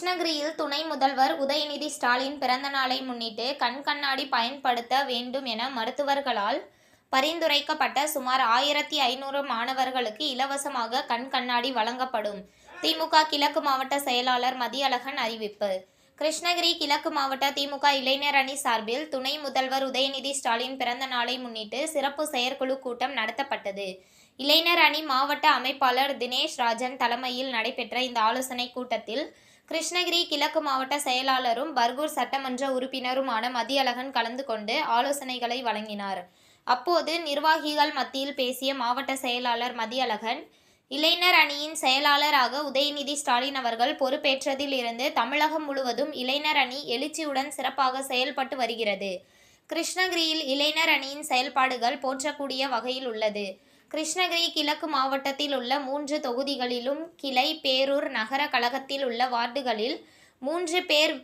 கிருஷ்ணகிரியில் துணை முதல்வர் உதயநிதி ஸ்டாலின் பிறந்த நாளை முன்னிட்டு கண் கண்ணாடி பயன்படுத்த வேண்டும் என மருத்துவர்களால் பரிந்துரைக்கப்பட்ட சுமார் ஆயிரத்தி ஐநூறு மாணவர்களுக்கு இலவசமாக கண் கண்ணாடி வழங்கப்படும். திமுக கிழக்கு மாவட்ட செயலாளர் மதியழகன் அறிவிப்பு. கிருஷ்ணகிரி கிழக்கு மாவட்ட திமுக இளைஞர் அணி சார்பில் துணை முதல்வர் உதயநிதி ஸ்டாலின் பிறந்த நாளை முன்னிட்டு சிறப்பு செயற்குழு கூட்டம் நடத்தப்பட்டது. இளைஞர் அணி மாவட்ட அமைப்பாளர் தினேஷ் ராஜன் தலைமையில் நடைபெற்ற இந்த ஆலோசனை கூட்டத்தில் கிருஷ்ணகிரி கிழக்கு மாவட்ட செயலாளரும் பர்கூர் சட்டமன்ற உறுப்பினருமான மதியழகன் கலந்து கொண்டு ஆலோசனைகளை வழங்கினார். அப்போது நிர்வாகிகள் மத்தியில் பேசிய மாவட்ட செயலாளர் மதியழகன் இளைஞர் அணியின் செயலாளராக உதயநிதி ஸ்டாலின் அவர்கள் பொறுப்பேற்றதில் இருந்து தமிழகம் முழுவதும் இளைஞர் அணி எழுச்சியுடன் சிறப்பாக செயல்பட்டு வருகிறது. கிருஷ்ணகிரியில் இளைஞர் அணியின் செயல்பாடுகள் போற்றக்கூடிய வகையில் உள்ளது. கிருஷ்ணகிரி கிழக்கு மாவட்டத்தில் உள்ள மூன்று தொகுதிகளிலும் கிளை பேரூர் நகர கழகத்தில் உள்ள வார்டுகளில் மூன்று பேர்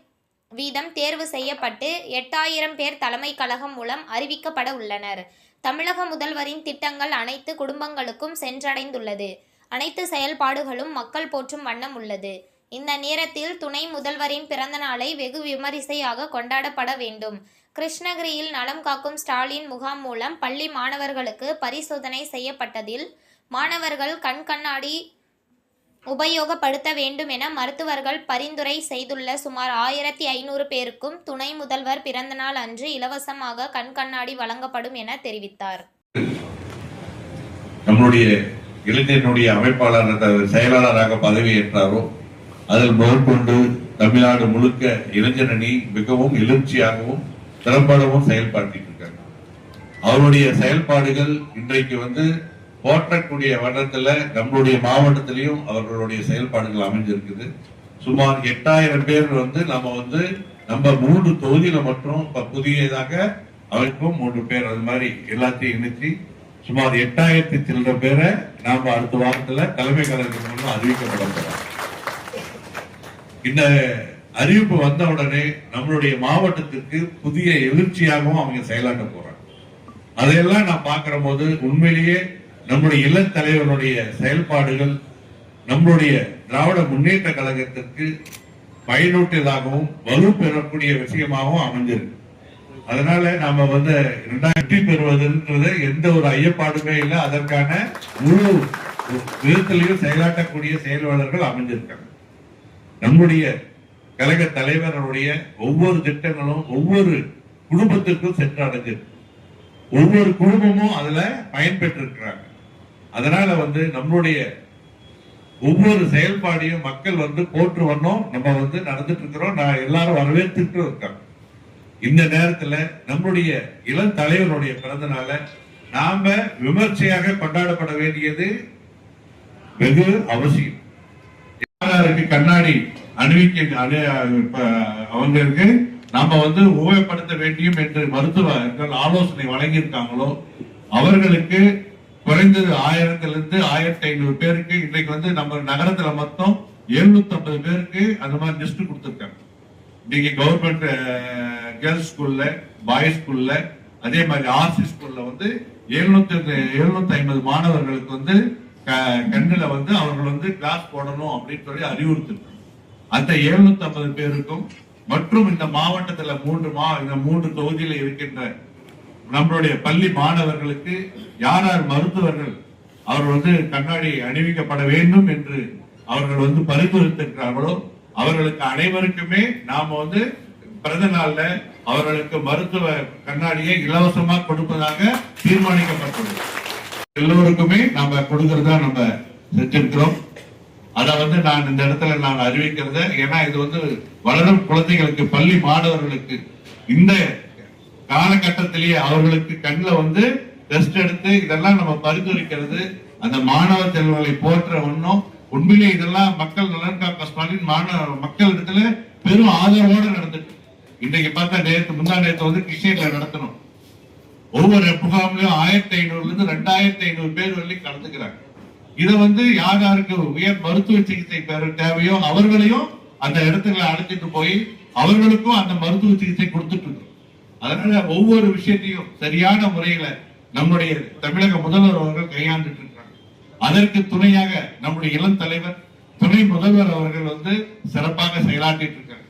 வீதம் தேர்வு செய்யப்பட்டு எட்டாயிரம் பேர் தலைமை கழகம் மூலம் அறிவிக்கப்பட உள்ளனர். தமிழக முதல்வரின் திட்டங்கள் அனைத்து குடும்பங்களுக்கும் சென்றடைந்துள்ளது. அனைத்து செயல்பாடுகளும் மக்கள் போற்றும் வண்ணம் உள்ளது. இந்த நேரத்தில் துணை முதல்வரின் பிறந்தநாளை வெகு விமரிசையாக கொண்டாடப்பட வேண்டும். கிருஷ்ணகிரியில் நலம் காக்கும் ஸ்டாலின் முகாம் மூலம் பள்ளி மாணவர்களுக்கு பரிசோதனை செய்யப்பட்டதில் மாணவர்கள் கண் கண்ணாடி உபயோகப்படுத்த வேண்டும் என மருத்துவர்கள் பரிந்துரை செய்துள்ள சுமார் ஆயிரத்தி ஐநூறு பேருக்கும் துணை முதல்வர் பிறந்தநாள் அன்று இலவசமாக கண் கண்ணாடி வழங்கப்படும் என தெரிவித்தார். நம்முடைய இளைஞனுடைய அமைப்பாளர் செயலாளராக பதவியேற்றாரோ அதில் முதற்கொண்டு தமிழ்நாடு முழுக்க இளைஞரணி மிகவும் எழுச்சியாகவும் திறம்படவும் செயல்படுத்திட்டு இருக்காங்க அவருடைய செயல்பாடுகள் இன்றைக்கு வந்து போற்றக்கூடிய வண்ணத்துல நம்மளுடைய மாவட்டத்திலையும் அவர்களுடைய செயல்பாடுகள் அமைஞ்சிருக்குது. சுமார் எட்டாயிரம் பேர் வந்து நம்ம வந்து நம்ம மூன்று தொகுதியில மட்டும் இப்ப புதியதாக அவருக்கும் மூன்று பேர் அது மாதிரி எல்லாத்தையும் இணைச்சு சுமார் எட்டாயிரத்தி சில்லற பேரை நாம அடுத்த வாரத்துல தலைமை கழகத்தின் அறிவிக்கப்பட போறோம். இந்த அறிவிப்பு வந்த உடனே நம்மளுடைய மாவட்டத்திற்கு புதிய எழுச்சியாகவும் அவங்க செயலாற்ற போறாங்க. அதையெல்லாம் நான் பார்க்கிற போது உண்மையிலேயே நம்முடைய இளத்தலைவருடைய செயல்பாடுகள் நம்மளுடைய திராவிட முன்னேற்ற கழகத்திற்கு பயனூட்டியதாகவும் வலு பெறக்கூடிய விஷயமாகவும் அமைஞ்சிருக்கு. அதனால நாம வந்து இரண்டாயிரத்தி பெறுவதுன்றது எந்த ஒரு ஐயப்பாடுமே இல்லை. அதற்கான முழு விதத்திலையும் செயலாற்றக்கூடிய செயல்பாளர்கள் அமைஞ்சிருக்காங்க. நம்முடைய கழக தலைவர்களுடைய ஒவ்வொரு திட்டங்களும் ஒவ்வொரு குடும்பத்திற்கும் சென்று அடைஞ்சிருக்கு ஒவ்வொரு குடும்பமும் அதுல பயன்பெற்றிருக்கிறாங்க. அதனால வந்து நம்மளுடைய ஒவ்வொரு செயல்பாடையும் மக்கள் வந்து போற்று வண்ணம் நம்ம வந்து நடந்துட்டு இருக்கிறோம். நான் எல்லாரும் வரவேற்றுட்டு இருக்காங்க இந்த நேரத்துல நம்முடைய இளம் தலைவருடைய பிறந்த நாம விமர்சையாக கொண்டாடப்பட வேண்டியது வெகு அவசியம். கண்ணாடி அணிவிக்க அணி அவங்களுக்கு நாம வந்து உபயோகப்படுத்த வேண்டியும் என்று மருத்துவர்கள் ஆலோசனை வழங்கியிருக்காங்களோ அவர்களுக்கு குறைந்தது ஆயிரத்திலிருந்து ஆயிரத்தி ஐநூறு பேருக்கு இன்னைக்கு வந்து நம்ம நகரத்துல மொத்தம் எழுநூத்தி ஐம்பது பேருக்கு அந்த மாதிரி லிஸ்ட் கொடுத்துருக்காங்க. இன்னைக்கு கவர்மெண்ட் கேர்ள்ஸ் ஸ்கூல்ல பாய்ஸ் ஸ்கூல்ல அதே மாதிரி ஆர்சி ஸ்கூல்ல வந்து எழுநூத்தி எழுநூத்தி ஐம்பது மாணவர்களுக்கு வந்து க- வந்து அவர்கள் வந்து கிளாஸ் போடணும் அப்படின்னு சொல்லி அறிவுறுத்திருக்காங்க. அந்த எழுநூத்தி ஐம்பது பேருக்கும் மற்றும் இந்த மாவட்டத்துல மூன்று மா இந்த மூன்று தொகுதியில இருக்கின்ற நம்மளுடைய பள்ளி மாணவர்களுக்கு யார் யார் மருத்துவர்கள் அவர் வந்து கண்ணாடி அணிவிக்கப்பட வேண்டும் என்று அவர்கள் வந்து பரிந்துரைத்திருக்கிறார்களோ அவர்களுக்கு அனைவருக்குமே நாம வந்து பிறந்த நாள்ல அவர்களுக்கு மருத்துவ கண்ணாடியை இலவசமா கொடுப்பதாக தீர்மானிக்கப்பட்டுள்ளது. எல்லோருக்குமே நாம கொடுக்கறதா நம்ம செஞ்சிருக்கிறோம். அதை வந்து நான் இந்த இடத்துல நான் அறிவிக்கிறத ஏன்னா இது வந்து வளரும் குழந்தைகளுக்கு பள்ளி மாணவர்களுக்கு இந்த காலகட்டத்திலேயே அவர்களுக்கு கண்ணில் வந்து டெஸ்ட் எடுத்து இதெல்லாம் நம்ம பரிந்துரைக்கிறது அந்த மாணவ செல்வங்களை போற்ற ஒன்றும் உண்மையிலே இதெல்லாம் மக்கள் நலன் காக்க ஸ்டாலின் மாணவ மக்கள் இடத்துல பெரும் ஆதரவோடு நடந்துட்டு. இன்றைக்கு பார்த்தா நேற்று முந்தா நேற்று வந்து கிருஷ்ணகிரியில் நடத்தணும். ஒவ்வொரு முகாம்லையும் ஆயிரத்தி ஐநூறுல இருந்து ரெண்டாயிரத்தி ஐநூறு பேர் வரலையும் கலந்துக்கிறாங்க. இதை வந்து யார் யாருக்கு உயர் மருத்துவ சிகிச்சை பெற தேவையோ அவர்களையும் அந்த இடத்துல அழைச்சிட்டு போய் அவர்களுக்கும் அந்த மருத்துவ சிகிச்சை கொடுத்துட்டு இருக்கோம் அதனால ஒவ்வொரு விஷயத்தையும் சரியான முறையில நம்முடைய தமிழக முதல்வர் அவர்கள் கையாண்டுட்டு இருக்காங்க. அதற்கு துணையாக நம்முடைய இளம் தலைவர் துணை முதல்வர் அவர்கள் வந்து சிறப்பாக செயலாற்றிட்டு